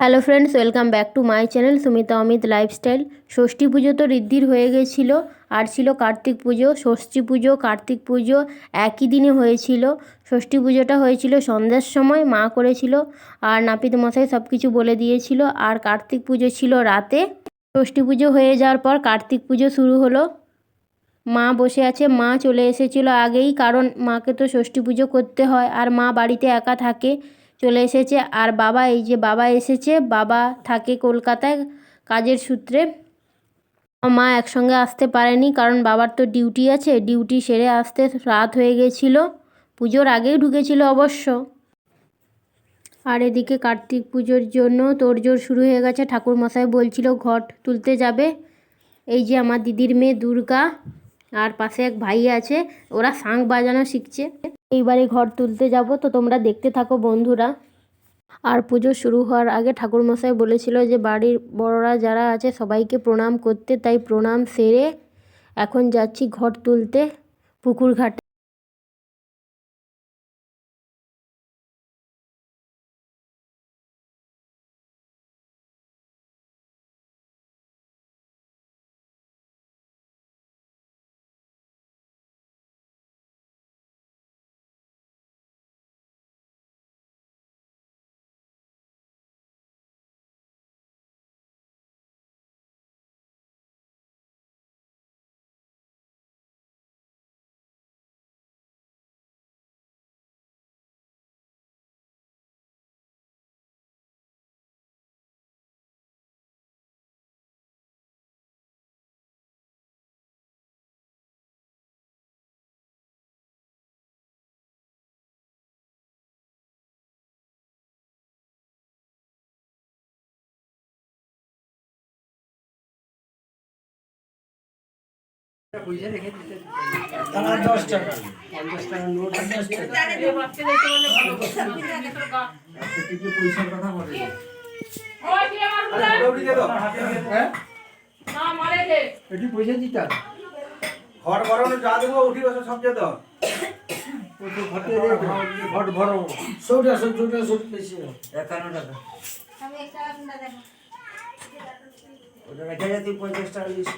Hello friends, welcome back to my channel Sumita Amit lifestyle. Shashthi Puja তো ঋদ্ধির হয়ে গেছিল, আর ছিল কার্তিক পুজো, ষষ্ঠী পুজো, কার্তিক পুজো একই দিনে হয়েছিল। ষষ্ঠী পুজোটা হয়েছিল সন্ধ্যার সময়, মা করেছিল, আর নাপিত মশাই সব কিছু বলে দিয়েছিল, আর কার্তিক পুজো ছিল রাতে। ষষ্ঠী পুজো হয়ে যাওয়ার পর কার্তিক পুজো শুরু হলো। মা বসে আছে, মা চলে এসেছিল আগেই, কারণ মাকে তো ষষ্ঠী পুজো করতে হয়, আর মা বাড়িতে একা থাকে। চলে এসেছে। আর বাবা, এই যে বাবা এসেছে, বাবা থাকে কলকাতায়, কাজের সূত্রে। মা একসঙ্গে আসতে পারেনি, কারণ বাবার তো ডিউটি আছে। ডিউটি সেরে আসতে রাত হয়ে গেছিল। পুজোর আগেই ঢুকেছিল অবশ্য। আর এদিকে কার্তিক পুজোর জন্য তোড়জোড় শুরু হয়ে গেছে। ঠাকুরমশাই বলছিল, ঘট তুলতে যাবে। এই যে আমার দিদির মেয়ে দুর্গা, আর পাশে এক ভাই আছে, ওরা শাঁখ বাজানো শিখছে। এইবারে ঘর তুলতে যাব, তো তোমরা দেখতে থাকো বন্ধুরা। আর পুজো শুরু হওয়ার আগে ঠাকুরমশাই বলেছিল যে, বাড়ির বড়রা যারা আছে সবাইকে প্রণাম করতে, তাই প্রণাম সেরে এখন যাচ্ছি ঘর তুলতে, পুকুর ঘাটে। আমার দশ টাকা পঞ্চাশ টাকা নোট পঞ্চাশ টাকা থেকে পয়সার কথা বলে হ্যাঁ এটি পয়সা দিতা ঘর বড় যা দেবো উঠি বসে সব যেত ঘটে ঘট ভরো সৌটা সৌটা সৌটা বেশি একান্ন টাকা ওটা রেখে যাতে পঞ্চাশ টাকা দিয়েছি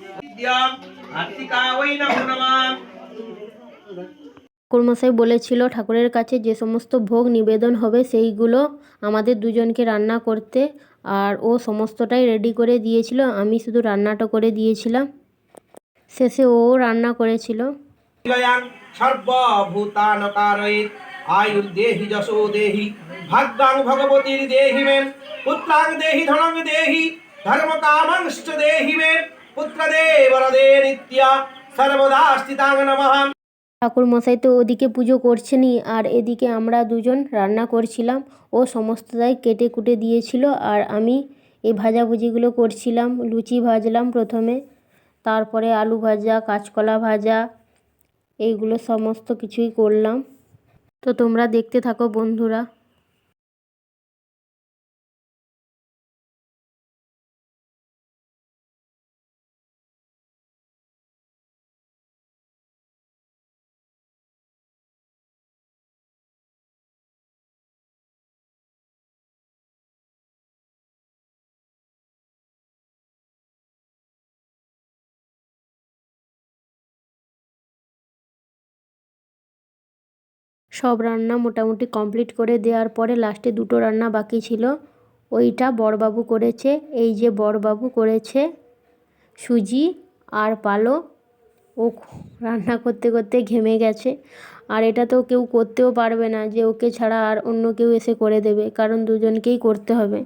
ওই নমো নমঃ ঠাকুরমশাই বলেছিল ঠাকুরের কাছে যে সমস্ত ভোগ নিবেদন হবে সেইগুলো আমাদের দুজনকে রান্না করতে আর ও সমস্তটাই রেডি করে দিয়েছিল। আমি শুধু রান্নাটা করে দিয়েছিলাম। শেষে ও রান্না করেছিল। বিজয়াং সর্বভূতানকারয়িত। যশো দেহি। ভাগ্যাং ভগবতীর দেহি মে পুত্রাং দেহি ধনং দেহি। ধর্মকামাংশ্চ দেহি মে নমঃ। ঠাকুরমশাই তো ওদিকে পুজো করছেনই, আর এদিকে আমরা দুজন রান্না করছিলাম, ও সমস্তটাই কেটে কুটে দিয়েছিল, আর আমি এই ভাজাভুজিগুলো করছিলাম, লুচি ভাজলাম প্রথমে, তারপরে আলু ভাজা, কাঁচকলা ভাজা, এইগুলো সমস্ত কিছুই করলাম। তো তোমরা দেখতে থাকো বন্ধুরা। সব রান্না মোটামুটি কমপ্লিট করে দেওয়ার পরে লাস্টে দুটো রান্না বাকি ছিল। ওইটা বড়বাবু করেছে, এই যে বড়বাবু করেছে সুজি আর পালো ও রান্না করতে করতে ঘেমে গেছে। আর এটা তো কেউ করতেও পারবে না যে ওকে ছাড়া আর অন্য কেউ এসে করে দেবে, কারণ দুজনকেই করতে হবে।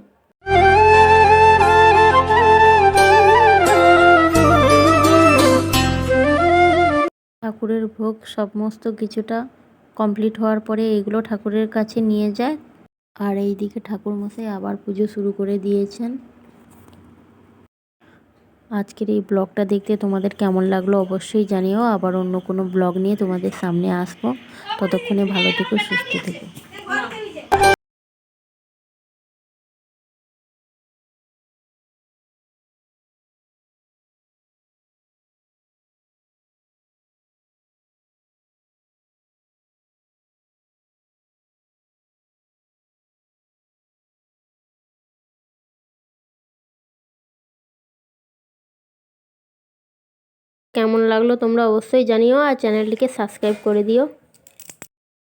ঠাকুরের ভোগ সমস্ত কিছুটা কমপ্লিট হওয়ার পরে এগুলো ঠাকুরের কাছে নিয়ে যায়। আর এই এইদিকে ঠাকুরমশাই আবার পুজো শুরু করে দিয়েছেন। আজকের এই ব্লগটা দেখতে তোমাদের কেমন লাগল অবশ্যই জানিও। আবার অন্য কোনো ব্লগ নিয়ে তোমাদের সামনে আসব। ততক্ষণে ভালো থেকো, সুস্থ থেকো। কেমন লাগল তোমরা অবশ্যই জানিও আর চ্যানেলটিকে সাবস্ক্রাইব করে দিও।